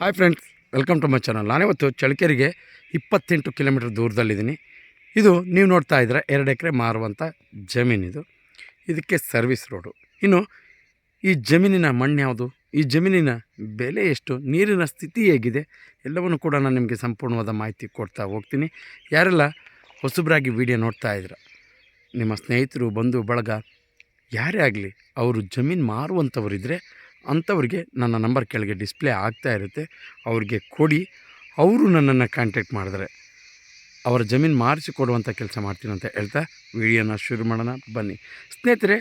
Hi friends welcome to my channel ನಾನಿವತ್ತು ಚಳ್ಳಕೆರೆಗೆ ಇಪ್ಪತ್ತೆಂಟು ಕಿಲೋಮೀಟ್ರ್ ದೂರದಲ್ಲಿದ್ದೀನಿ. ಇದು ನೀವು ನೋಡ್ತಾ ಇದ್ದರೆ ಎರಡು ಎಕರೆ ಮಾರುವಂಥ ಜಮೀನಿದು ಇದಕ್ಕೆ ಸರ್ವಿಸ್ ರೋಡು ಇನ್ನು ಈ ಜಮೀನಿನ ಮಣ್ಣು ಯಾವುದು? ಈ ಜಮೀನಿನ ಬೆಲೆ ಎಷ್ಟು? ನೀರಿನ ಸ್ಥಿತಿ ಹೇಗಿದೆ? ಎಲ್ಲವನ್ನು ಕೂಡ ನಾನು ನಿಮಗೆ ಸಂಪೂರ್ಣವಾದ ಮಾಹಿತಿ ಕೊಡ್ತಾ ಹೋಗ್ತೀನಿ. ಯಾರೆಲ್ಲ ಹೊಸಬರಾಗಿ ವಿಡಿಯೋ ನೋಡ್ತಾ ಇದ್ರ ನಿಮ್ಮ ಸ್ನೇಹಿತರು, ಬಂಧು, ಬಳಗ, ಯಾರೇ ಆಗಲಿ, ಅವರು ಜಮೀನು ಮಾರುವಂಥವರಿದ್ದರೆ ಅಂಥವ್ರಿಗೆ ನನ್ನ ನಂಬರ್ ಕೆಳಗೆ ಡಿಸ್ಪ್ಲೇ ಆಗ್ತಾ ಇರುತ್ತೆ, ಅವ್ರಿಗೆ ಕೊಡಿ. ಅವರು ನನ್ನನ್ನು ಕಾಂಟ್ಯಾಕ್ಟ್ ಮಾಡಿದ್ರೆ ಅವರ ಜಮೀನು ಮಾರಿಸಿ ಕೊಡುವಂಥ ಕೆಲಸ ಮಾಡ್ತೀನಿ ಅಂತ ಹೇಳ್ತಾ ವಿಡಿಯೋನ ಶುರು ಮಾಡೋಣ. ಬನ್ನಿ. ಸ್ನೇಹಿತರೆ,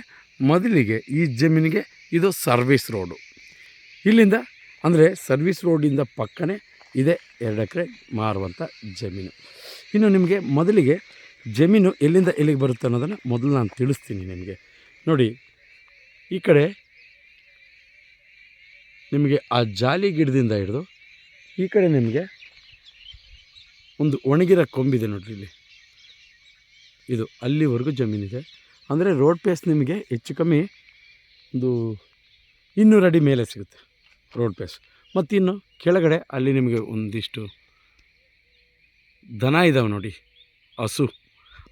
ಮೊದಲಿಗೆ ಈ ಜಮೀನಿಗೆ ಇದು ಸರ್ವಿಸ್ ರೋಡು. ಇಲ್ಲಿಂದ ಅಂದರೆ ಸರ್ವಿಸ್ ರೋಡಿಂದ ಪಕ್ಕನೇ ಇದೆ ಎರಡು ಎಕರೆ ಮಾರುವಂಥ ಜಮೀನು. ಇನ್ನು ನಿಮಗೆ ಮೊದಲಿಗೆ ಜಮೀನು ಎಲ್ಲಿಂದ ಎಲ್ಲಿಗೆ ಬರುತ್ತೆ ಅನ್ನೋದನ್ನು ಮೊದಲು ನಾನು ತಿಳಿಸ್ತೀನಿ ನಿಮಗೆ. ನೋಡಿ, ಈ ಕಡೆ ನಿಮಗೆ ಆ ಜಾಲಿ ಗಿಡದಿಂದ ಹಿಡಿದು ಈ ಕಡೆ ನಿಮಗೆ ಒಂದು ಒಣಗಿರೋ ಕೊಂಬಿದೆ ನೋಡಿರಿ ಇಲ್ಲಿ. ಇದು ಅಲ್ಲಿವರೆಗೂ ಜಮೀನಿದೆ. ಅಂದರೆ ರೋಡ್ ಪೇಸ್ ನಿಮಗೆ ಹೆಚ್ಚು ಕಮ್ಮಿ ಒಂದು ಇನ್ನೂರು ಅಡಿ ಮೇಲೆ ಸಿಗುತ್ತೆ ರೋಡ್ ಪೇಸ್ ಮತ್ತು ಇನ್ನು ಕೆಳಗಡೆ ಅಲ್ಲಿ ನಿಮಗೆ ಒಂದಿಷ್ಟು ದನ ಇದ್ದಾವೆ ನೋಡಿ, ಹಸು.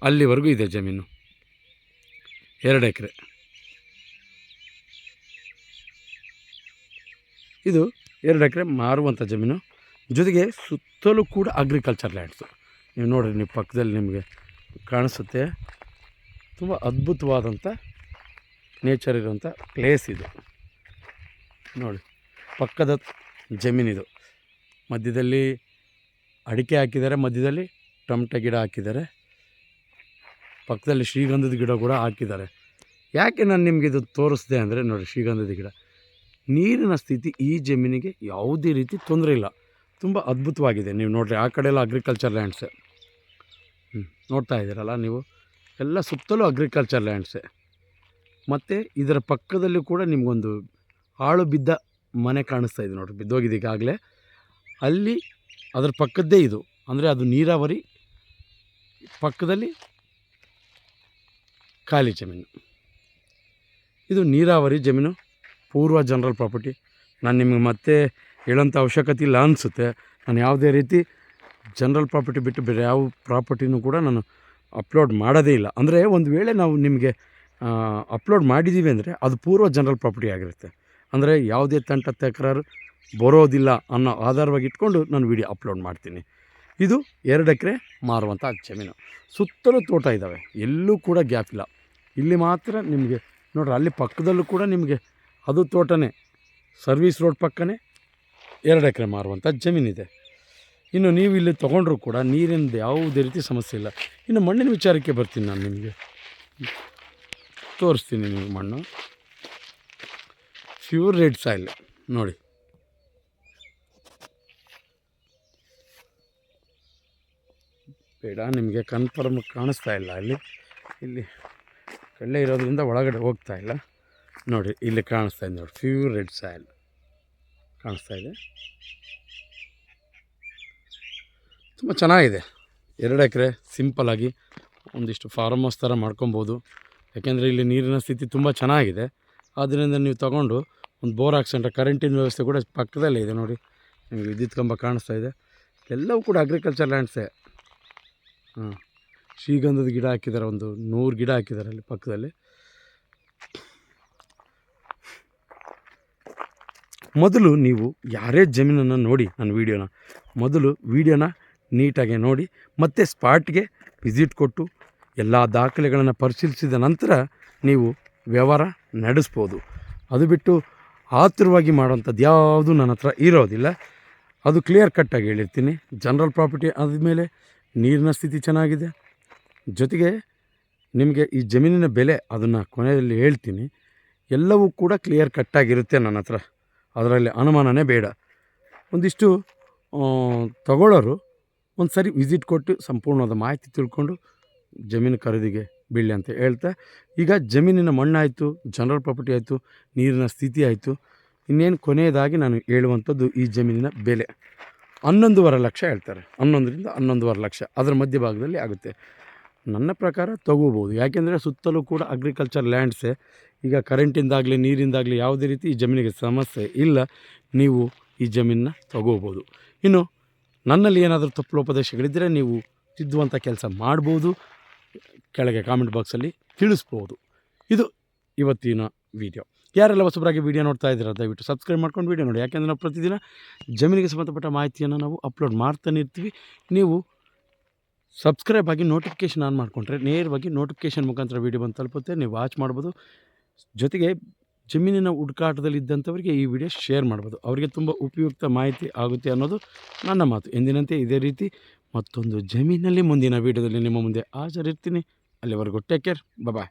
ಅಲ್ಲಿವರೆಗೂ ಇದೆ ಜಮೀನು. ಎರಡು ಎಕರೆ. ಇದು ಎರಡು ಎಕರೆ ಮಾರುವಂಥ ಜಮೀನು. ಜೊತೆಗೆ ಸುತ್ತಲೂ ಕೂಡ ಅಗ್ರಿಕಲ್ಚರ್ ಲ್ಯಾಂಡ್ಸು ನೀವು ನೋಡಿರಿ, ನೀವು ಪಕ್ಕದಲ್ಲಿ ನಿಮಗೆ ಕಾಣಿಸುತ್ತೆ. ತುಂಬ ಅದ್ಭುತವಾದಂಥ ನೇಚರ್ ಇರುವಂಥ ಪ್ಲೇಸ್ ಇದು. ನೋಡಿ, ಪಕ್ಕದ ಜಮೀನಿದು. ಮಧ್ಯದಲ್ಲಿ ಅಡಿಕೆ ಹಾಕಿದ್ದಾರೆ, ಮಧ್ಯದಲ್ಲಿ ಟೊಮಟೊ ಗಿಡ ಹಾಕಿದ್ದಾರೆ. ಪಕ್ಕದಲ್ಲಿ ಶ್ರೀಗಂಧದ ಗಿಡ ಕೂಡ ಹಾಕಿದ್ದಾರೆ. ಯಾಕೆ ನಾನು ನಿಮಗೆ ಇದು ತೋರಿಸ್ದೆ ಅಂದರೆ, ನೋಡಿ ಶ್ರೀಗಂಧದ ಗಿಡ. ನೀರಿನ ಸ್ಥಿತಿ ಈ ಜಮೀನಿಗೆ ಯಾವುದೇ ರೀತಿ ತೊಂದರೆ ಇಲ್ಲ. ತುಂಬ ಅದ್ಭುತವಾಗಿದೆ. ನೀವು ನೋಡಿರಿ, ಆ ಕಡೆ ಎಲ್ಲ ಅಗ್ರಿಕಲ್ಚರ್ ಲ್ಯಾಂಡ್ಸ್ ಹ್ಞೂ ನೋಡ್ತಾ ಇದ್ದೀರಲ್ಲ ನೀವು? ಎಲ್ಲ ಸುತ್ತಲೂ ಅಗ್ರಿಕಲ್ಚರ್ ಲ್ಯಾಂಡ್ಸೆ ಮತ್ತು ಇದರ ಪಕ್ಕದಲ್ಲಿ ಕೂಡ ನಿಮಗೊಂದು ಹಾಳು ಬಿದ್ದ ಮನೆ ಕಾಣಿಸ್ತಾ ಇದೆ ನೋಡಿರಿ. ಬಿದ್ದೋಗಿದೆ ಈಗಾಗಲೇ. ಅಲ್ಲಿ ಅದರ ಪಕ್ಕದ್ದೇ ಇದು. ಅಂದರೆ ಅದು ನೀರಾವರಿ ಪಕ್ಕದಲ್ಲಿ ಖಾಲಿ ಜಮೀನು. ಇದು ನೀರಾವರಿ ಜಮೀನು. ಪೂರ್ವ ಜನರಲ್ ಪ್ರಾಪರ್ಟಿ. ನಾನು ನಿಮಗೆ ಮತ್ತೆ ಹೇಳೋಂಥ ಅವಶ್ಯಕತೆ ಇಲ್ಲ ಅನಿಸುತ್ತೆ. ನಾನು ಯಾವುದೇ ರೀತಿ ಜನರಲ್ ಪ್ರಾಪರ್ಟಿ ಬಿಟ್ಟು ಬೇರೆ ಯಾವ ಪ್ರಾಪರ್ಟಿನೂ ಕೂಡ ನಾನು ಅಪ್ಲೋಡ್ ಮಾಡೋದೇ ಇಲ್ಲ. ಅಂದರೆ ಒಂದು ವೇಳೆ ನಾವು ನಿಮಗೆ ಅಪ್ಲೋಡ್ ಮಾಡಿದ್ದೀವಿ ಅಂದರೆ ಅದು ಪೂರ್ವ ಜನರಲ್ ಪ್ರಾಪರ್ಟಿ ಆಗಿರುತ್ತೆ. ಅಂದರೆ ಯಾವುದೇ ತಂಟ ತಕರಾರು ಬರೋದಿಲ್ಲ ಅನ್ನೋ ಆಧಾರವಾಗಿ ಇಟ್ಕೊಂಡು ನಾನು ವಿಡಿಯೋ ಅಪ್ಲೋಡ್ ಮಾಡ್ತೀನಿ. ಇದು ಎರಡು ಎಕರೆ ಮಾರುವಂಥ ಜಮೀನು. ಸುತ್ತಲೂ ತೋಟ ಇದ್ದಾವೆ. ಎಲ್ಲೂ ಕೂಡ ಗ್ಯಾಪ್ ಇಲ್ಲ. ಇಲ್ಲಿ ಮಾತ್ರ ನಿಮಗೆ ನೋಡ್ರಿ, ಅಲ್ಲಿ ಪಕ್ಕದಲ್ಲೂ ಕೂಡ ನಿಮಗೆ ಅದು ತೋಟನೇ, ಸರ್ವಿಸ್ ರೋಡ್ ಪಕ್ಕನೇ ಎರಡು ಎಕರೆ ಮಾರುವಂಥ ಜಮೀನಿದೆ. ಇನ್ನು ನೀವು ಇಲ್ಲಿ ತೊಗೊಂಡ್ರೂ ಕೂಡ ನೀರಿಂದ ಯಾವುದೇ ರೀತಿ ಸಮಸ್ಯೆ ಇಲ್ಲ. ಇನ್ನು ಮಣ್ಣಿನ ವಿಚಾರಕ್ಕೆ ಬರ್ತೀನಿ ನಾನು ನಿಮಗೆ. ತೋರಿಸ್ತೀನಿ ನಿಮಗೆ ಮಣ್ಣು. ಪ್ಯೂರ್ ರೆಡ್ ಸಾಯಿಲ್, ನೋಡಿ. ಬೇಡ, ನಿಮಗೆ ಕನ್ಫರ್ಮ್ ಕಾಣಿಸ್ತಾ ಇಲ್ಲ ಅಲ್ಲಿ. ಇಲ್ಲಿ ಕಳ್ಳೆ ಇರೋದ್ರಿಂದ ಒಳಗಡೆ ಹೋಗ್ತಾ ಇಲ್ಲ. ನೋಡಿ, ಇಲ್ಲಿ ಕಾಣಿಸ್ತಾ ಇದೆ ನೋಡಿ ಪ್ಯೂರ್ ರೆಡ್ ಸಾಯಿಲ್ ಕಾಣಿಸ್ತಾ ಇದೆ. ತುಂಬ ಚೆನ್ನಾಗಿದೆ. ಎರಡು ಎಕರೆ ಸಿಂಪಲಾಗಿ ಒಂದಿಷ್ಟು ಫಾರ್ಮ್ ಹೌಸ್ ಥರ ಮಾಡ್ಕೊಬೋದು. ಯಾಕೆಂದರೆ ಇಲ್ಲಿ ನೀರಿನ ಸ್ಥಿತಿ ತುಂಬ ಚೆನ್ನಾಗಿದೆ. ಆದ್ದರಿಂದ ನೀವು ತಗೊಂಡು ಒಂದು ಬೋರ್ ಹಾಕ್ಸ್ಕೊಂಡ್ರೆ ಕರೆಂಟಿನ ವ್ಯವಸ್ಥೆ ಕೂಡ ಪಕ್ಕದಲ್ಲೇ ಇದೆ ನೋಡಿ. ನಿಮಗೆ ವಿದ್ಯುತ್ ಕಂಬ ಕಾಣಿಸ್ತಾ ಇದೆ. ಎಲ್ಲವೂ ಕೂಡ ಅಗ್ರಿಕಲ್ಚರ್ ಲ್ಯಾಂಡ್ಸೇ ಹಾಂ. ಶ್ರೀಗಂಧದ ಗಿಡ ಹಾಕಿದ್ದಾರೆ, ಒಂದು ನೂರು ಗಿಡ ಹಾಕಿದ್ದಾರೆ ಅಲ್ಲಿ ಪಕ್ಕದಲ್ಲಿ. ಮೊದಲು ನೀವು ಯಾರೇ ಜಮೀನನ್ನು ನೋಡಿ ನನ್ನ ವೀಡಿಯೋನ, ಮೊದಲು ವೀಡಿಯೋನ ನೀಟಾಗಿ ನೋಡಿ, ಮತ್ತೆ ಸ್ಪಾಟ್ಗೆ ವಿಸಿಟ್ ಕೊಟ್ಟು ಎಲ್ಲ ದಾಖಲೆಗಳನ್ನು ಪರಿಶೀಲಿಸಿದ ನಂತರ ನೀವು ವ್ಯವಹಾರ ನಡೆಸ್ಬೋದು. ಅದು ಬಿಟ್ಟು ಆತುರವಾಗಿ ಮಾಡೋಂಥದ್ದು ಯಾವುದು ನನ್ನ ಹತ್ರ ಇರೋದಿಲ್ಲ. ಅದು ಕ್ಲಿಯರ್ ಕಟ್ಟಾಗಿ ಹೇಳಿರ್ತೀನಿ. ಜನರಲ್ ಪ್ರಾಪರ್ಟಿ ಆದಮೇಲೆ ನೀರಿನ ಸ್ಥಿತಿ ಚೆನ್ನಾಗಿದೆ. ಜೊತೆಗೆ ನಿಮಗೆ ಈ ಜಮೀನಿನ ಬೆಲೆ ಅದನ್ನು ಕೊನೆಯಲ್ಲಿ ಹೇಳ್ತೀನಿ. ಎಲ್ಲವೂ ಕೂಡ ಕ್ಲಿಯರ್ ಕಟ್ಟಾಗಿರುತ್ತೆ ನನ್ನ ಹತ್ರ. ಅದರಲ್ಲಿ ಅನುಮಾನನೇ ಬೇಡ. ಒಂದಿಷ್ಟು ತಗೊಳ್ಳೋರು ಒಂದು ಸರಿ ವಿಸಿಟ್ ಕೊಟ್ಟು ಸಂಪೂರ್ಣವಾದ ಮಾಹಿತಿ ತಿಳ್ಕೊಂಡು ಜಮೀನು ಖರೀದಿಗೆ ಬೀಳಿ ಅಂತ ಹೇಳ್ತಾ, ಈಗ ಜಮೀನಿನ ಮಣ್ಣಾಯಿತು ಜನರಲ್ ಪ್ರಾಪರ್ಟಿ ಆಯಿತು, ನೀರಿನ ಸ್ಥಿತಿ ಆಯಿತು, ಇನ್ನೇನು ಕೊನೆಯದಾಗಿ ನಾನು ಹೇಳುವಂಥದ್ದು ಈ ಜಮೀನಿನ ಬೆಲೆ. ಹನ್ನೊಂದುವರೆ ಲಕ್ಷ ಹೇಳ್ತಾರೆ. ಹನ್ನೊಂದರಿಂದ ಹನ್ನೊಂದುವರೆ ಲಕ್ಷ. ಅದರ ಮಧ್ಯಭಾಗದಲ್ಲಿ ಆಗುತ್ತೆ. ನನ್ನ ಪ್ರಕಾರ ತಗೋಬೋದು. ಯಾಕೆಂದರೆ ಸುತ್ತಲೂ ಕೂಡ ಅಗ್ರಿಕಲ್ಚರ್ ಲ್ಯಾಂಡ್ಸೇ ಈಗ ಕರೆಂಟಿಂದಾಗಲಿ, ನೀರಿಂದಾಗಲಿ ಯಾವುದೇ ರೀತಿ ಈ ಜಮೀನಿಗೆ ಸಮಸ್ಯೆ ಇಲ್ಲ, ನೀವು ಈ ಜಮೀನನ್ನ ತಗೋಬೋದು. ಇನ್ನು ನನ್ನಲ್ಲಿ ಏನಾದರೂ ತಪ್ಪು ಲೋಪದೇಶಗಳಿದ್ದರೆ ನೀವು ತಿದ್ದುವಂಥ ಕೆಲಸ ಮಾಡ್ಬೋದು. ಕೆಳಗೆ ಕಾಮೆಂಟ್ ಬಾಕ್ಸಲ್ಲಿ ತಿಳಿಸ್ಬೋದು. ಇದು ಇವತ್ತಿನ ವಿಡಿಯೋ ಯಾರೆಲ್ಲ ಹೊಸಬರಾಗಿ ವೀಡಿಯೋ ನೋಡ್ತಾ ಇದ್ದೀರಾ, ದಯವಿಟ್ಟು ಸಬ್ಸ್ಕ್ರೈಬ್ ಮಾಡ್ಕೊಂಡು ವಿಡಿಯೋ ನೋಡಿ. ಯಾಕೆಂದರೆ ನಾವು ಪ್ರತಿದಿನ ಜಮೀನಿಗೆ ಸಂಬಂಧಪಟ್ಟ ಮಾಹಿತಿಯನ್ನು ನಾವು ಅಪ್ಲೋಡ್ ಮಾಡ್ತಾನೆ ಇರ್ತೀವಿ. ನೀವು ಸಬ್ಸ್ಕ್ರೈಬ್ ಆಗಿ ನೋಟಿಫಿಕೇಷನ್ ಆನ್ ಮಾಡಿಕೊಂಡ್ರೆ, ನೇರವಾಗಿ ನೋಟಿಫಿಕೇಷನ್ ಮುಖಾಂತರ ವೀಡಿಯೋ ಬಂದು ತಲುಪುತ್ತೆ. ನೀವು ವಾಚ್ ಮಾಡ್ಬೋದು. ಜೊತೆಗೆ ಜಮೀನಿನ ಹುಡ್ಕಾಟದಲ್ಲಿದ್ದಂಥವರಿಗೆ ಈ ವಿಡಿಯೋ ಶೇರ್ ಮಾಡ್ಬೋದು. ಅವರಿಗೆ ತುಂಬ ಉಪಯುಕ್ತ ಮಾಹಿತಿ ಆಗುತ್ತೆ ಅನ್ನೋದು ನನ್ನ ಮಾತು. ಎಂದಿನಂತೆ ಇದೇ ರೀತಿ ಮತ್ತೊಂದು ಜಮೀನಲ್ಲಿ ಮುಂದಿನ ವೀಡಿಯೋದಲ್ಲಿ ನಿಮ್ಮ ಮುಂದೆ ಹಾಜರಿರ್ತೀನಿ. ಅಲ್ಲಿವರೆಗೂ ಟೇಕ್ ಕೇರ್ ಬಾಯ್